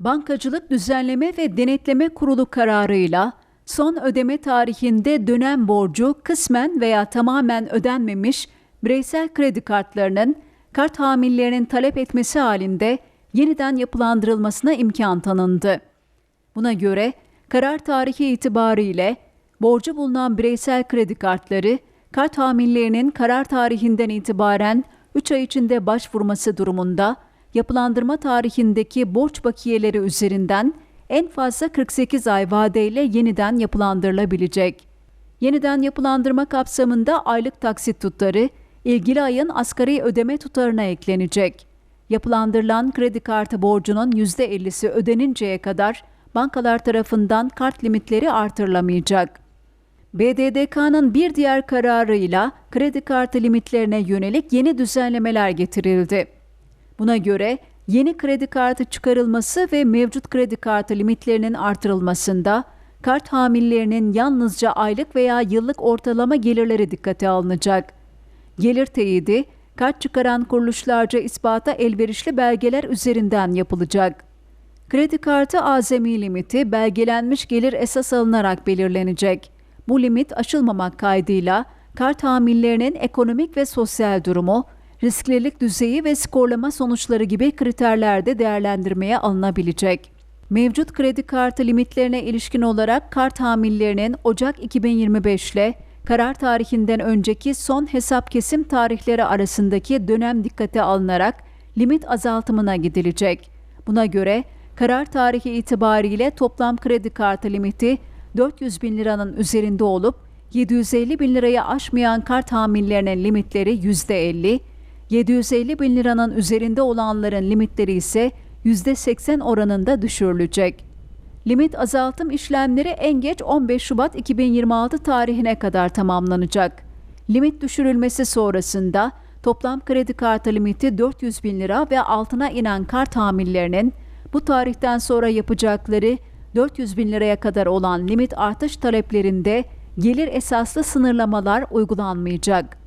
Bankacılık Düzenleme ve Denetleme Kurulu kararıyla son ödeme tarihinde dönem borcu kısmen veya tamamen ödenmemiş bireysel kredi kartlarının kart hamillerinin talep etmesi halinde yeniden yapılandırılmasına imkan tanındı. Buna göre karar tarihi itibariyle borcu bulunan bireysel kredi kartları kart hamillerinin karar tarihinden itibaren 3 ay içinde başvurması durumunda yapılandırma tarihindeki borç bakiyeleri üzerinden en fazla 48 ay vadeyle yeniden yapılandırılabilecek. Yeniden yapılandırma kapsamında aylık taksit tutarı ilgili ayın asgari ödeme tutarına eklenecek. Yapılandırılan kredi kartı borcunun %50'si ödeninceye kadar bankalar tarafından kart limitleri artırılamayacak. BDDK'nın bir diğer kararıyla kredi kartı limitlerine yönelik yeni düzenlemeler getirildi. Buna göre yeni kredi kartı çıkarılması ve mevcut kredi kartı limitlerinin artırılmasında kart hamillerinin yalnızca aylık veya yıllık ortalama gelirleri dikkate alınacak. Gelir teyidi kart çıkaran kuruluşlarca ispata elverişli belgeler üzerinden yapılacak. Kredi kartı azami limiti belgelenmiş gelir esas alınarak belirlenecek. Bu limit aşılmamak kaydıyla kart hamillerinin ekonomik ve sosyal durumu, risklilik düzeyi ve skorlama sonuçları gibi kriterlerde değerlendirmeye alınabilecek. Mevcut kredi kartı limitlerine ilişkin olarak kart hamillerinin Ocak 2025 ile karar tarihinden önceki son hesap kesim tarihleri arasındaki dönem dikkate alınarak limit azaltımına gidilecek. Buna göre karar tarihi itibariyle toplam kredi kartı limiti 400 bin liranın üzerinde olup 750 bin lirayı aşmayan kart hamillerinin limitleri %50, 750 bin liranın üzerinde olanların limitleri ise %80 oranında düşürülecek. Limit azaltım işlemleri en geç 15 Şubat 2026 tarihine kadar tamamlanacak. Limit düşürülmesi sonrasında toplam kredi kartı limiti 400 bin lira ve altına inen kart hamillerinin bu tarihten sonra yapacakları 400 bin liraya kadar olan limit artış taleplerinde gelir esaslı sınırlamalar uygulanmayacak.